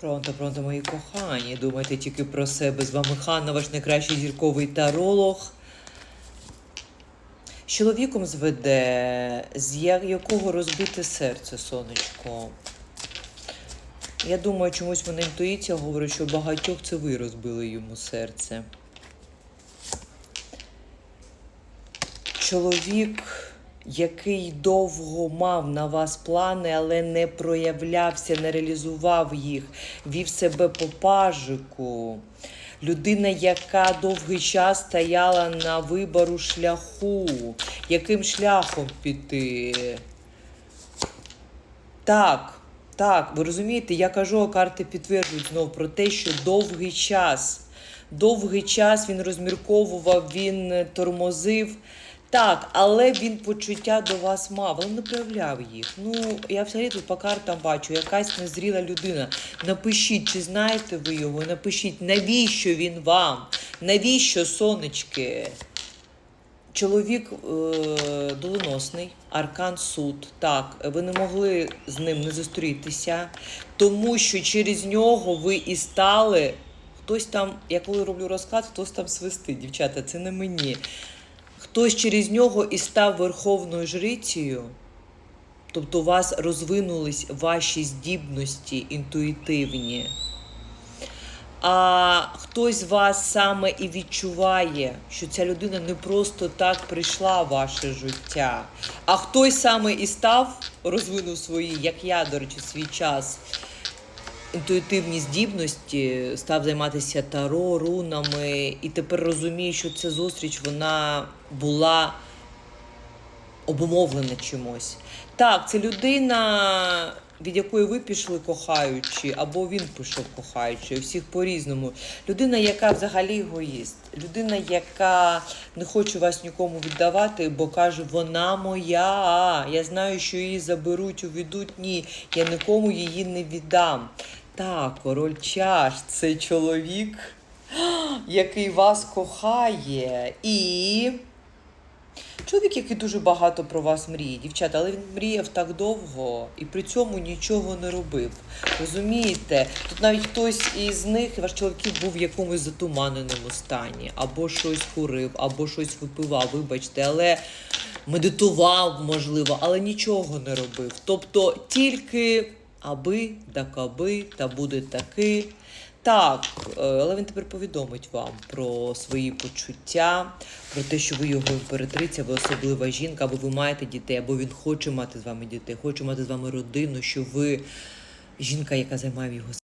Пронто, пронто, мої кохані. Думайте тільки про себе. З вами Ханна, ваш найкращий зірковий таролог. З чоловіком зведе, з якого розбите серце, сонечко. Я думаю, чомусь мене інтуїція говорить, що багатьох це ви розбили йому серце. Чоловік, який довго мав на вас плани, але не проявлявся, не реалізував їх, вів себе по пажику. Людина, яка довгий час стояла на вибору шляху, яким шляхом піти. Так, так, ви розумієте, я кажу, карти підтверджують знову про те, що довгий час, довгий час він розмірковував, він тормозив. Так, але він почуття до вас мав, але не проявляв їх. Ну, я взагалі тут по картам бачу, якась незріла людина. Напишіть, чи знаєте ви його? Напишіть, навіщо він вам? Навіщо сонечки? Чоловік е, доленосний, аркан суд. Так, ви не могли з ним не зустрітися, тому що через нього ви і стали. Хтось там, я коли роблю розклад, хтось там свистить, дівчата, це не мені. Хтось через нього і став верховною жрицею. Тобто у вас розвинулись ваші здібності інтуїтивні. А хтось з вас саме і відчуває, що ця людина не просто так прийшла в ваше життя, а хтось саме і став, розвинув свої, як я, до речі, свій час, інтуїтивні здібності, став займатися таро, рунами, і тепер розуміє, що ця зустріч вона була обумовлена чимось. Так, це людина, від якої ви пішли кохаючи, або він пішов кохаючи, у всіх по-різному. Людина, яка взагалі егоїст, людина, яка не хоче вас нікому віддавати, бо каже, вона моя. Я знаю, що її заберуть, увідуть. Ні, я нікому її не віддам. Так, король чаш, це чоловік, який вас кохає. І. Чоловік, який дуже багато про вас мріє, дівчата, але він мріяв так довго і при цьому нічого не робив. Розумієте? Тут навіть хтось із них, ваш чоловік, був в якомусь затуманеному стані, або щось курив, або щось випивав, вибачте, але медитував, можливо, але нічого не робив. Тобто тільки аби, да каби, та буде таки. Так, е, але він тепер повідомить вам про свої почуття, про те, що ви його імператриця, ви особлива жінка, або ви маєте дітей, або він хоче мати з вами дітей, хоче мати з вами родину, що ви жінка, яка займає його